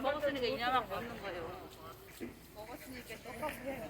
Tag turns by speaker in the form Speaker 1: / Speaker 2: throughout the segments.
Speaker 1: 먹었으니까 이념하고 먹는 거예요.
Speaker 2: 먹었으니까 똑같이 해.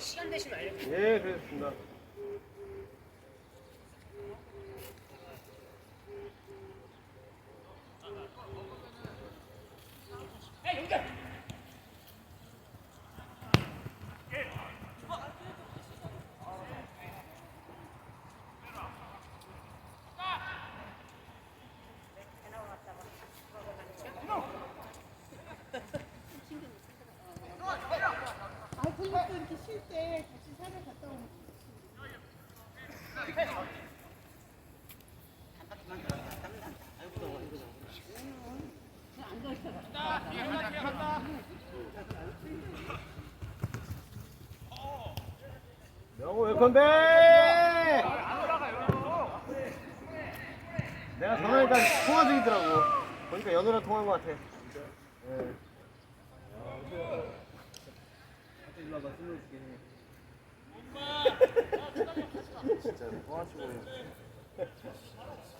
Speaker 3: 혹시 시간 되시면 알려주세요.
Speaker 2: 예, 그렇습니다.
Speaker 4: 아, 그것도 이렇게 쉴 때 같이 산에 갔다 오면
Speaker 2: 명호 웰컴백! 내가 전화니까 통화 중이더라고. 보니까 연우랑 통화한 것 같아. 예.
Speaker 5: 진짜 뻥아치고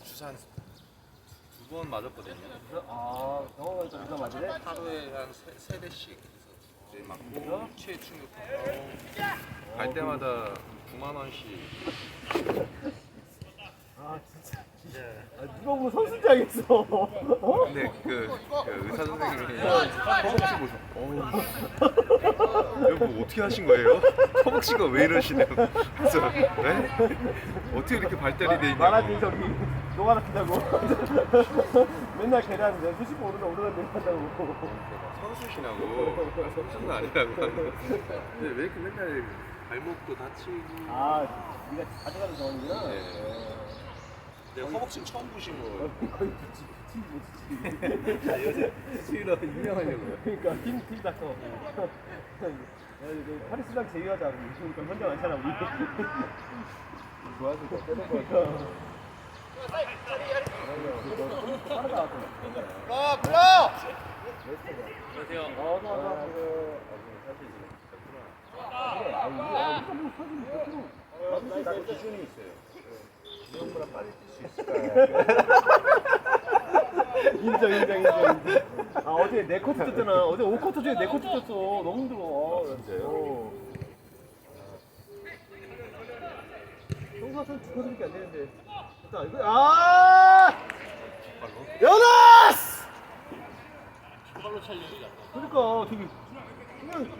Speaker 5: 주사 두 번 맞았거든요.
Speaker 2: 아, 병원 가니까 누가 맞으래?
Speaker 5: 하루에 한 세, 세 대씩 이제 맞고 충격 하고 갈 때마다 9만 원씩.
Speaker 2: 아, 진짜. 아, 누가 보면 선수인 줄 알겠어. 어?
Speaker 5: 근데 그, 그 의사 선생님이 허벅지 보서 어우 이거 뭐 어떻게 하신 거예요? 허벅지가 왜 이러시냐고 그래서 네? 어떻게 이렇게 발달이 돼
Speaker 2: 말하지,
Speaker 5: 있냐고
Speaker 2: 저기. 노가다 키다고. 맨날 계단 이제 수십 오르다 오르다 내려간다고.
Speaker 5: 선수시냐고 선수는 아니라고 하는데 근데 왜 이렇게 맨날 발목도 다치고
Speaker 2: 아, 네가 가져가는 상황이구나.
Speaker 5: 네. 내가 허벅지 처음 보신 거
Speaker 2: 거의 붙이, 붙이, 붙이. 아, 요새 수위로 유명하려고요. 그러니까 팀, 팀 닥터. 파리스랑 제휴하자. 그러니까 혼자 많잖아, 우리. 좋아서 더 빼는 거니까. 불러, 불러! 안녕하세요. 있을까? 인정 인정 인정 인정 아 어제 네 코트 쳤잖아 어제 5코트 중에 네 코트 쳤어 너무 힘들어 아,
Speaker 5: 진짜요?
Speaker 2: 같으면 두 코트밖에 안 되는데 일단 이거 아 연아스 그러니까 되게 그냥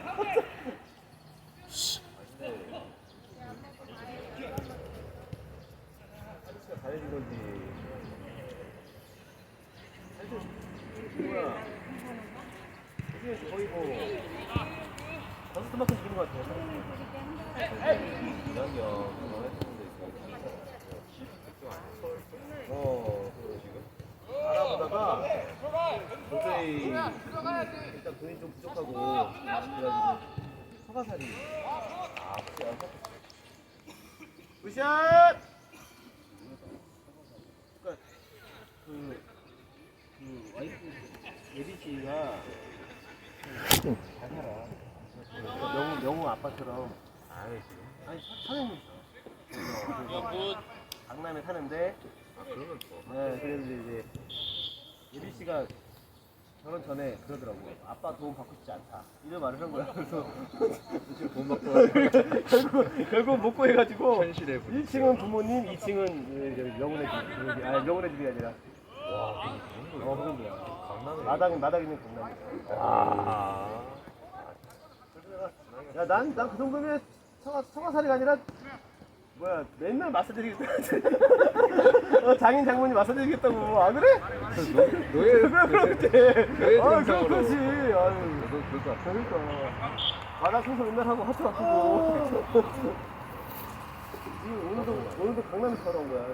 Speaker 2: 잘해준 거지. 뭐야? 이게 거의 뭐 다섯 만큼 주는 것 같아요. 이랑요 그거 했었는데 어 지금 알아보다가 도저히 일단 돈이 좀 부족하고 그래가지고 서가살이 아 굿샷 굿샷 그러니까 그 그 와이프 예빈 씨가 잘 살아. 명우 명우 아빠처럼.
Speaker 5: 아이 지금
Speaker 2: 아니 사장님 있어.
Speaker 3: 굿.
Speaker 2: 강남에 사는데
Speaker 5: 아 그러면 또
Speaker 2: 네, 그래서 이제 예빈 씨가 결혼 전에 그러더라고. 아빠 도움 받고 싶지 않다. 이런 말을 한 거야. 그래서
Speaker 5: 지금 돈 받고
Speaker 2: 결국 결국 못 구해가지고
Speaker 5: 분위기.
Speaker 2: 1층은 부모님, 2층은 명훈의 집. 아니 명훈의 집이 아니라
Speaker 5: 와그 정도야.
Speaker 2: 어 그런 거야.
Speaker 5: 강남에
Speaker 2: 마당 마당 있는 강남이야.
Speaker 5: 아.
Speaker 2: 야, 난, 난 그 정도면 서가, 서가살이가 아니라, 뭐야, 맨날 마사 드리겠다. 어, 장인 장모님 마사 드리겠다고. 안 그래?
Speaker 5: 노예? 노예
Speaker 2: 아,
Speaker 5: 증상으로.
Speaker 2: 그렇지. 아유.
Speaker 5: 그럴 것 같아.
Speaker 2: 그러니까. 마당 청소 맨날 하고 하트 아프고. 지금 오늘도, 오늘도 강남에서 걸어온 거야.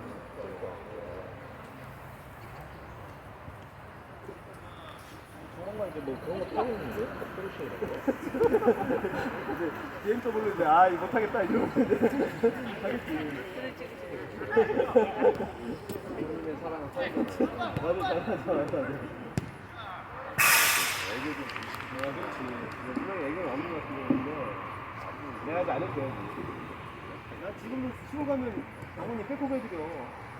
Speaker 5: 조만간 이제 뭐 그런 거? 포르쉐 이런 거.
Speaker 2: 이제 BMW 이제, 아, 이거 못하겠다. 이러고 이제 하겠지.
Speaker 5: 본인의.
Speaker 2: 애교 좀, 내가 그렇지. 분명히 애교는 없는 것 같은데, 내가 이제 안 돼야지. 나 지금도 시골 가면 장모님 백호가 해드려.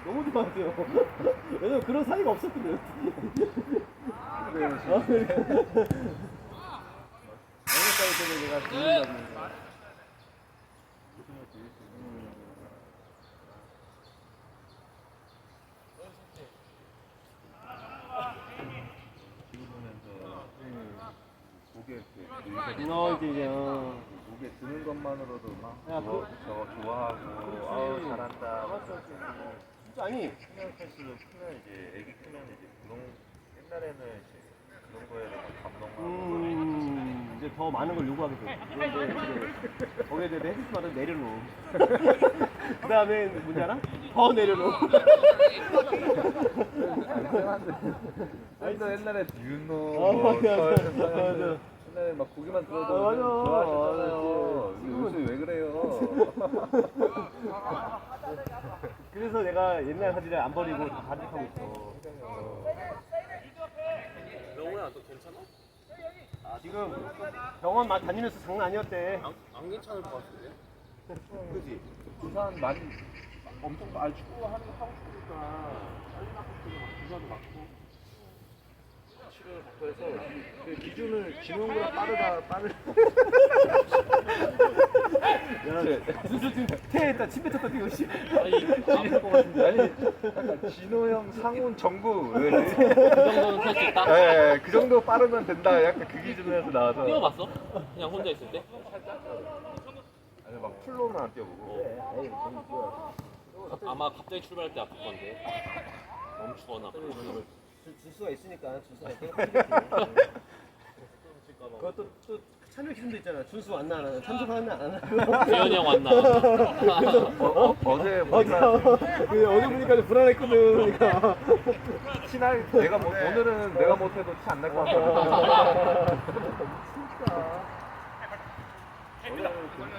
Speaker 2: 너무 좋아하세요. 왜냐면 그런 사이가 없었거든.
Speaker 5: 그래요,
Speaker 2: 어, 그러니까. 어느 사이 때문에 내가 죽는다고.
Speaker 5: 고개 이렇게
Speaker 2: 너 이제, 이제, 어.
Speaker 5: 드는 것만으로도 막
Speaker 2: 야,
Speaker 5: 좋아,
Speaker 2: 그-
Speaker 5: 저거 좋아하고 아우 잘한다.
Speaker 2: 맞지, 맞지. 아니,
Speaker 5: 크면 클수록 크면 이제 애기 크면 이제 그런 옛날에는 이제 그런 거에 대해서 감동하고
Speaker 2: 음, 이제 더 많은 걸 요구하게 돼. 그런데 이제 거기에 대해 말은 내려놓음. 그 다음에 뭔지 알아? 더 내려놓음.
Speaker 5: 아니 너 옛날에 윤노
Speaker 2: 어,
Speaker 5: 뭐
Speaker 2: 맞아,
Speaker 5: 서현,
Speaker 2: 맞아.
Speaker 5: 옛날에 막 고기만 들어도
Speaker 2: 어, 맞아.
Speaker 5: 좋아하셨잖아요
Speaker 2: 맞아.
Speaker 5: 요새 왜 그래요
Speaker 2: 그래서 내가 옛날 사진을 안 버리고 다 간직하고 있어.
Speaker 3: 명호야 너 괜찮아?
Speaker 2: 지금 병원 막 다니면서 장난 아니었대.
Speaker 3: 안, 안 괜찮을 것 같은데?
Speaker 5: 그지 부산 많이 엄청 아 축구 하는 거 하고 싶으니까
Speaker 3: 빨리 나고 싶고 막 부자도 많고
Speaker 5: 치료를 받고 해서 그 기준을 진호보다 빠르다 빠르
Speaker 2: 야, 수술 지금 퇴했다. 침 뱉었다 뛰고 씨.
Speaker 3: 아니
Speaker 5: 약간 진호 형 상훈 정구
Speaker 3: 그 정도는 탈 수 있다?
Speaker 5: 예, 그 정도 빠르면 된다. 약간 그 기준에서 나와서.
Speaker 3: 뛰어봤어? 그냥 혼자 있을 때?
Speaker 5: 아니 막 풀로는 안 뛰어보고.
Speaker 3: 아마 갑자기 출발할 때 아플 건데 멈추거나
Speaker 2: 줄 수가 있으니까 줄 수가 있겠지. 그것도 또 참여 기준도 있잖아. 준수 왔나 안 하나. 참석하나 안 하나.
Speaker 3: 재현이 형 왔나?
Speaker 5: 어, 어, 어제 보니까
Speaker 2: 그 어제 보니까 좀 불안했거든. 그러니까.
Speaker 5: 티날 내가 못 오늘은 내가 못해도 티 안 날 것 같거든.
Speaker 2: 어. 그거.
Speaker 5: 매번 그냥.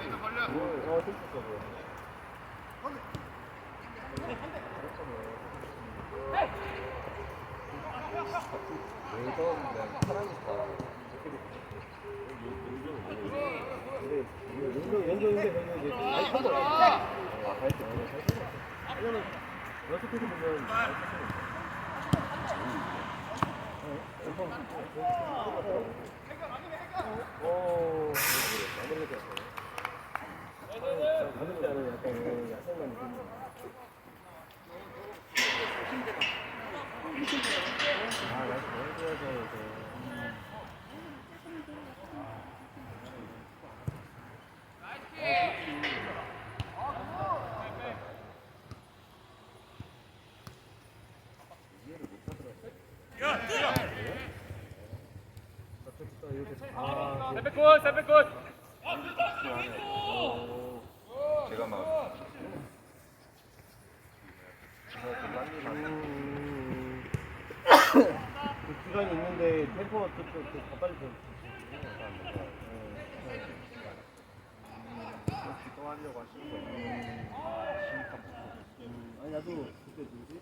Speaker 2: 근데 저는 이제 많 거야. 아, 그런 야 아, 이제. 아,
Speaker 5: 제가 막그
Speaker 2: 음, 그 기간이 있는데 템포가 또더 빨리 돼.
Speaker 5: 또 하려고 하시는 거예요.
Speaker 2: 아니 나도 그때 누구지?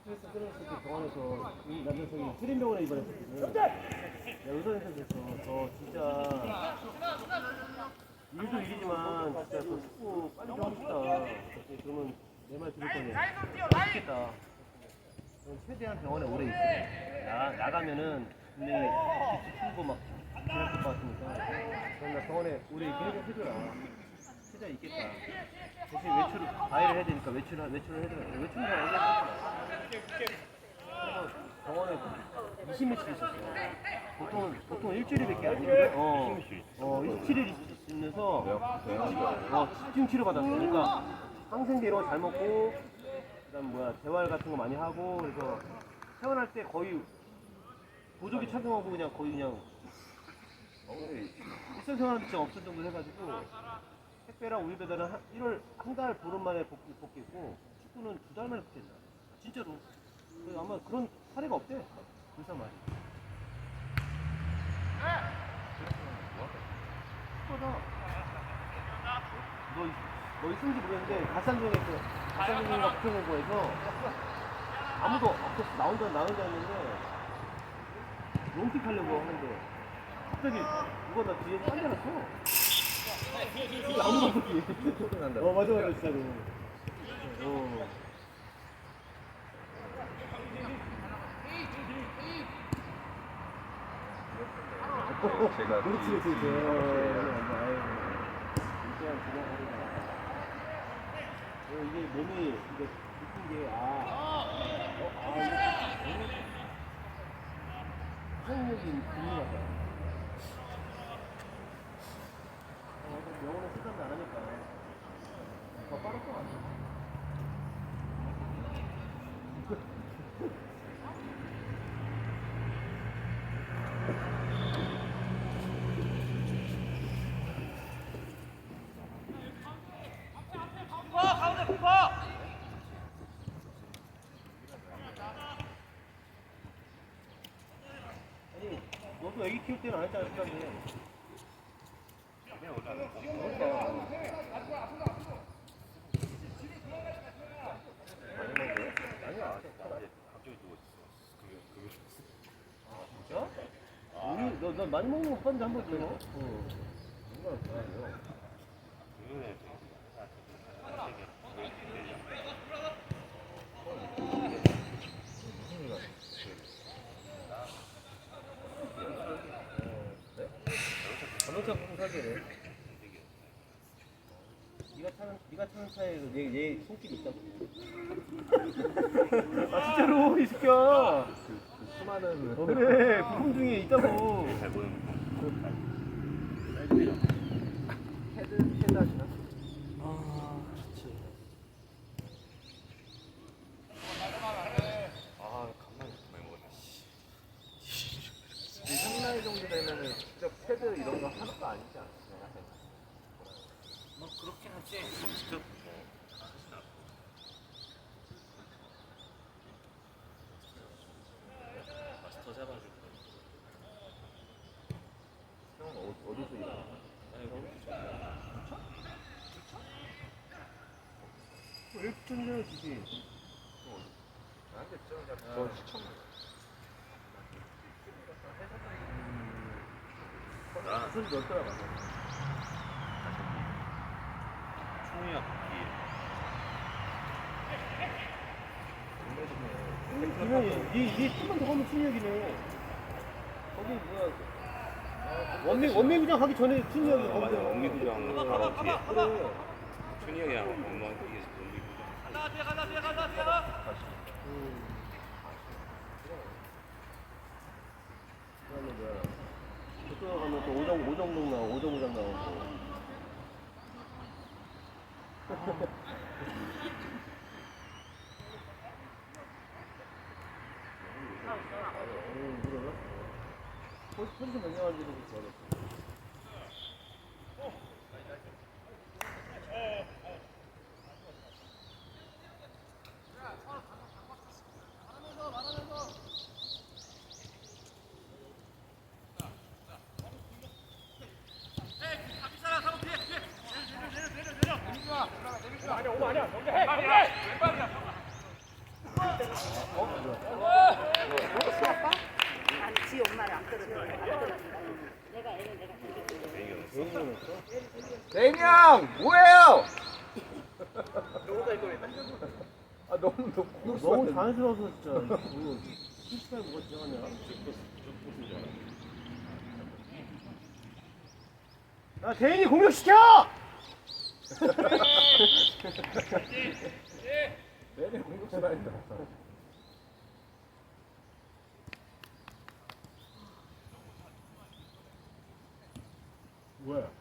Speaker 2: 아프리카 끊었을 때 병원에서 이 남자 저기 수림병원에 입원했거든요. 내가 의사한테 됐어. 저 진짜 일도 일이지만 진짜 저 축구 빨리 좀 하고 싶다. 그랬더니 그러면 내 말 들을 거네. 맛있겠다. 그럼 최대한 병원에 오래 있어. 나 나가면은 분명히 기치 풀고 막 그럴 것 같으니까. 그럼 나 병원에 오래 있게 해줘 해줘라. 최대한 있겠다. 대신 외출을 과외를 해야 되니까 외출을 외출을 해줘라. 외출을 잘안 해줘. 그래서 병원에 20일씩 있었어. 보통 보통 일주일밖에 안 되거든. 어, 어 27일 있으면서 어 집중 치료 받았어. 그러니까 항생제 이런 거 잘 먹고 그다음 뭐야 재활 같은 거 많이 하고 그래서 퇴원할 때 거의 보조기 착용하고 그냥 거의 그냥 일상생활은 진짜 없을 정도 해가지고 택배랑 우유 배달은 한 1월 한 달 보름 만에 복귀, 복귀했고 축구는 두 달 만에 복귀했나 진짜로. 그래서 아마 그런 사례가 없대. 불산 말이 축구다. 너, 있- 너 있는지 모르겠는데 가산중에서 가산중인가 부평공고에서 아무도 없었어 나 혼자 나 혼자 했는데 롱킥 하려고 하는데 갑자기 누가 나 뒤에 딴데놨어 어 맞아 맞아 진짜로 어
Speaker 5: 제가
Speaker 2: 그렇지 그렇지 그렇지 어, 이게 몸이 이게 느낀 게 아, 어, 아 이거 생력이 있는 것 같다. 어, 근데 영어는 쓰던데 안 하니까 더 빠를 것 같아. 너도 애기 키울 때는 안 했잖아, 시간에. 진짜? 너 많이 먹는 거못 봤는데 한번 있잖아? 어. 누가 좋아해요? 자동차 부품 설계래. 네가 타는 네가 타는 차에 얘, 얘 손길이 있다고. 아 진짜로 이 새끼야.
Speaker 5: 수많은
Speaker 2: 어, 그래 부품 중에 있다고.
Speaker 5: 헤드
Speaker 2: 1등 해야지.
Speaker 5: 나한테 저 시청.
Speaker 2: 나손 넣더라 맞아.
Speaker 3: 총이야
Speaker 2: 이, 이, 이 팀만 더 가면 충격이네. 거기 뭐야. 원미, 원미구장 가기 전에 충격이 거기.
Speaker 1: 원미구장. 준이 형이랑
Speaker 2: 엄마한테 가면 또 오정 오정동 나오고 오정우장 나오고. 음, 포지션 변경하기도 그렇지 않았어.
Speaker 5: 대인형 뭐예요? 아 너무 너무
Speaker 2: 너무 자연스러워서 진짜 이거 실수에 뭐가 들어가냐 야 대인이 공격시켜!
Speaker 5: 내내 공격수 다닌다.
Speaker 2: 뭐야?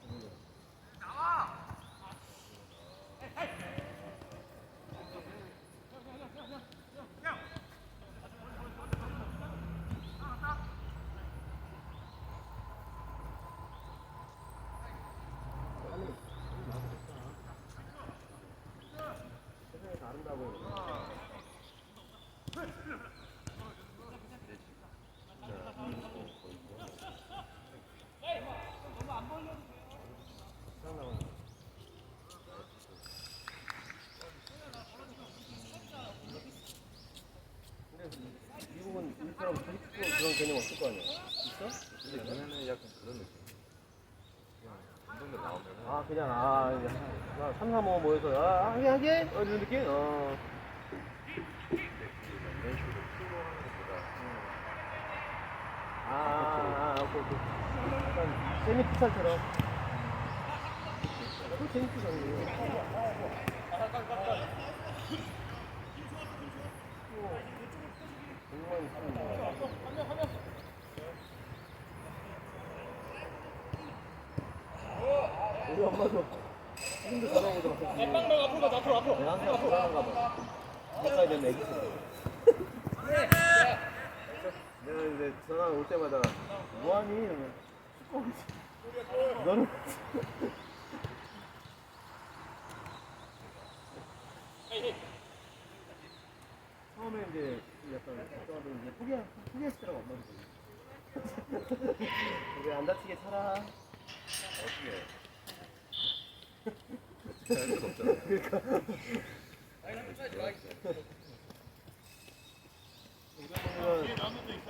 Speaker 2: 우리처럼 부익부 그런 개념 없을 거 아니야? 있어?
Speaker 5: 근데 걔네는 약간 그런 느낌. 그냥 나오면은
Speaker 2: 아 그냥 아한 3, 4, 5 모여서 아 하게 하게? 어 이런 느낌? 어
Speaker 5: 이런 식으로 풀로 하는 것보다
Speaker 2: 아, 아, 아, 오케이, 오케이. 약간 세미 풋살처럼. 그 세미 풋살이에요. 정말 이상해. 우리 엄마도 지금도 전화 오더라고. 빵빵 앞으로 가, 앞으로, 앞으로. 내가 항상. 내가 이제 전화 올 때마다 뭐하니? 너는 처음에 이제 약간 걱정하던 이제 포기 포기했을 때라고 엄마도. 우리 안 다치게 살아.
Speaker 5: 어떻게 없잖아.
Speaker 2: 그러니까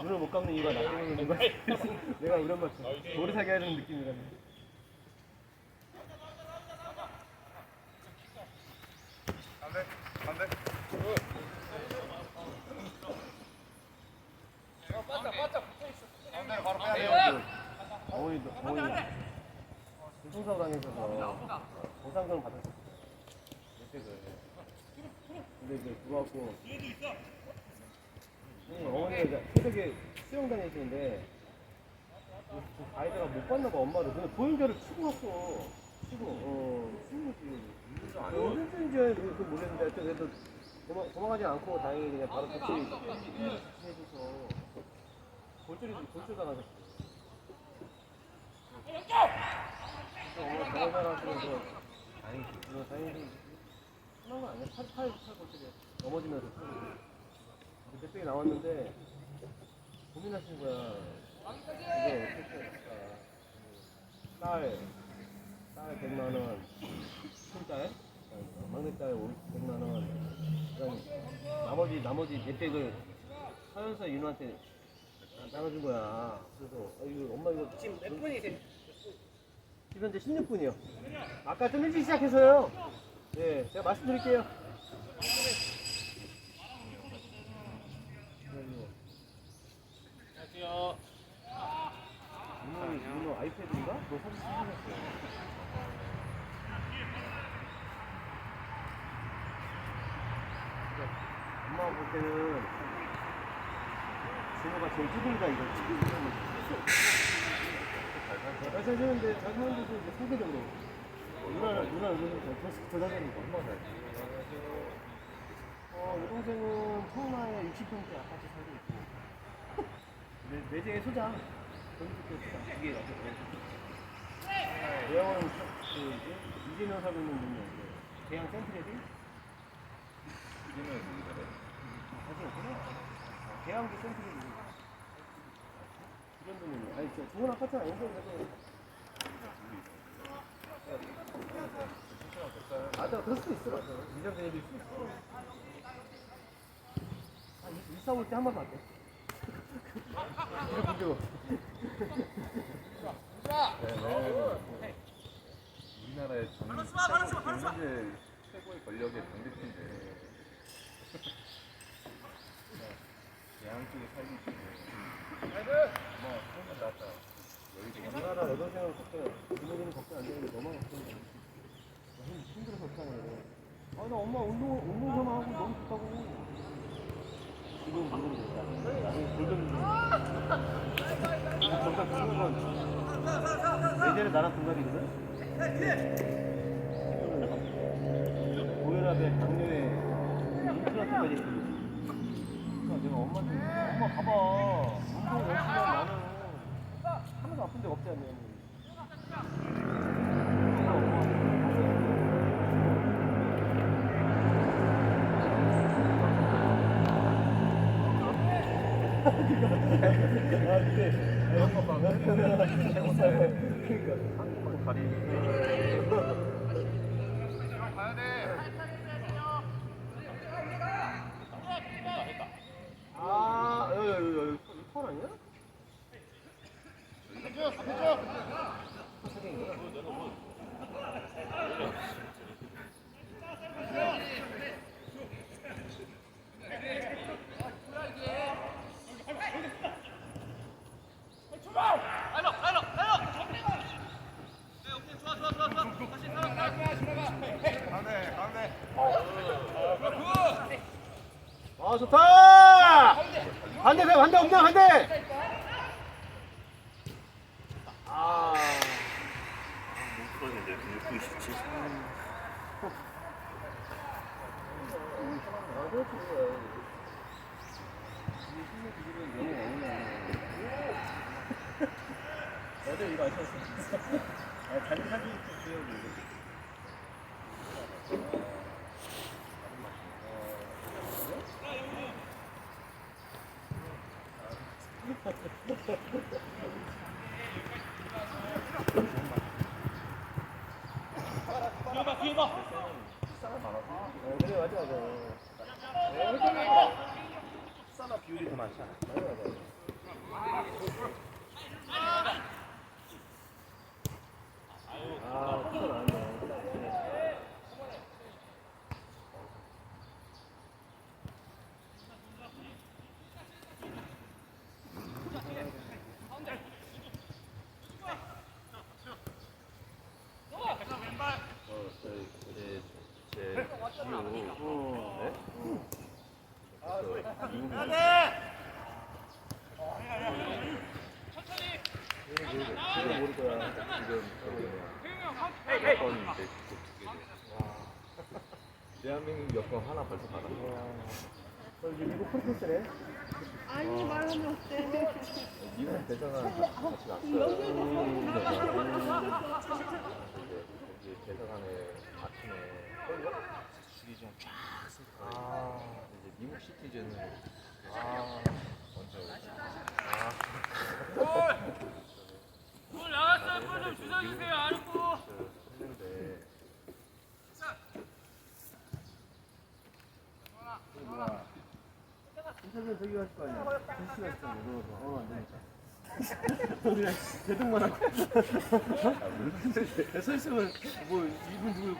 Speaker 2: 눈을 못 감는 이유가 나 때문인 거야. 내가 이런 말 오래 사게 하는 느낌이라네. 어머니 어머니 교통사고 당해서 보상금 받았었거든. 혜택을. 근데 이제 들어왔고 네, 어머니가 이제 새벽에 수영 다니시는데 그 아이들가 못 봤나 봐 엄마를 근데 보행자를 치고 왔어 치고 어 치고 거지 무슨 줄그 모르겠는데 하여튼 그래도 도망, 도망가지 않고 다행히 그냥 바로 터치 해줘서 골절이 골절 당하셨어 엄마 병원 가라서
Speaker 5: 다행히
Speaker 2: 이거 다행히 끝난 거 아니야? 팔, 팔, 팔 골절이야 넘어지면서 그 대백이 나왔는데 고민하시는 거야 이게 어떻게 할까 딸, 딸 100만 원 큰딸 막내딸 100만 원 그다음 나머지 대백을 사연서 윤호한테 나눠준 거야 그래서 아, 이거 엄마 이거 지금 몇 분이세요? 지금 현재 16분이요. 아까 좀 일찍 시작해서요. 네 제가 말씀드릴게요.
Speaker 3: 안녕하세요.
Speaker 2: 윤호, 윤호 아이패드인가? 너 사진 찍어놨어 엄마가 볼 때는 준호가 제일 쭈둥이다 이거 잘 사시는데 잘 사는데도 이제 상대적으로 누나는 누나 의견이 더, 더 잘하니까 엄마가 잘 어, 여동생은 청라에 60평대 아파트 살고 있고 내, 내재의 소장 전주도 소장 두개 그 이재명 있는 분이 이제 대형 센트레비
Speaker 5: 이제는 우리 잘해.
Speaker 2: 사실 없구나 어, 대형기 센트레비 이런 분이 아니 저 좋은 아파트 그래도 맞아 그럴 수도 있어 미장 대비일 수 있어 아 일- 일사 올때한번 봤대 이거 보고
Speaker 5: 우리나라의 전 현재 최고의 권력의 당대표인데 대한 쪽에 살기 때문에 뭐
Speaker 2: 우리나라 여동생은 걱정, 부모님은 걱정 안 되는데 너만 걱정돼. 힘- 힘들어서 걱정해. 아, 나 엄마 운동, 운동 좀 하고 너무 좋다고. 지금 모르겠다. 나중에 골든. 정말 중요한 건 예전에 나랑 동갑이거든? 고혈압에 당뇨에 임플란트까지 했거든. 그러니까 내가 엄마한테 엄마 봐봐. 운동 열심히 나는 아픈 적 없지 않냐. 아, 근데
Speaker 5: 한국 다리
Speaker 2: 아, 여기, 여기, 여기, 여기 폰 아니야? 아, 좋다! 반대, 반대, 없냐, 반대! 아,
Speaker 1: 못 풀었는데 697.
Speaker 2: 아, 그렇지. 이게 신의 기술은 너무 어울려. 어제 이거 아셨어? 아, 잔 사진 찍으려고. 어, 그래, 맞아, 맞아.
Speaker 5: 사나 비율이 더 많잖아
Speaker 2: 아, 진짜 나왔네.
Speaker 5: 어, 저희 제, 제 지우
Speaker 2: 어.
Speaker 5: 네? 그 미국
Speaker 2: 지금 모를 거야.
Speaker 5: 지금 저기 여권 이제 두개 여권 하나 벌써 받았어
Speaker 2: 너 이제 미국 프로토스네?
Speaker 4: 아니 말하면 어때?
Speaker 5: 미국 대사관 같이 갔어요 이제 대사관에 아침에 주기 좀쫙 아, 이제 미국 시티즌을 아, 먼저 아,
Speaker 3: 물 나왔어요. 물좀 주워주세요. 안 웃고.
Speaker 5: 했는데
Speaker 2: 인터뷰 저기 갔을 거 아니야? 갔을 거 아니야? 어, 안 되니까. 그냥 대동만 하고. 서 있으면 뭐 이분 누구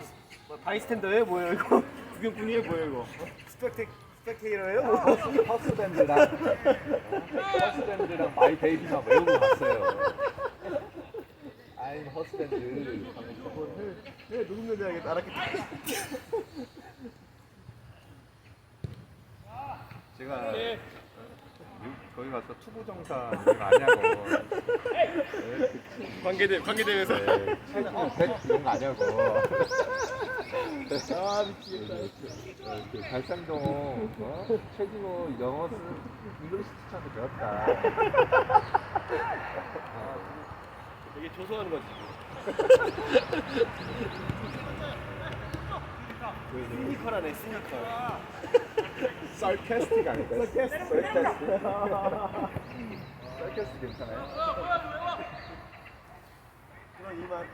Speaker 2: 뭐 바이스탠더예요? 뭐예요 이거? 구경꾼이에요? 뭐예요 이거? 스펙테 스펙테이터예요? 뭐?
Speaker 5: 허스밴드랑 허스밴드랑 마이 베이비만 외우고 갔어요. I'm 허스밴드
Speaker 2: 네 누군가 해야겠다. 알았겠다.
Speaker 5: 제가 유- 거기 가서 투구 정사 이런 아냐고
Speaker 2: 관계대 관계대회에서.
Speaker 5: 네, 체중 100 이런 거 아냐고
Speaker 2: 아 미치겠다.
Speaker 5: 그, 그 갈산동 어? 최진호 영어 쓰 잉글리시 티처한테 배웠다
Speaker 2: 되게 조소하는 거지. 시니컬하네 시니컬.
Speaker 5: Sarcastic 아닐까요?
Speaker 2: sarcastic.
Speaker 5: sarcastic sarcastic 괜찮아요?
Speaker 2: 그럼 이만.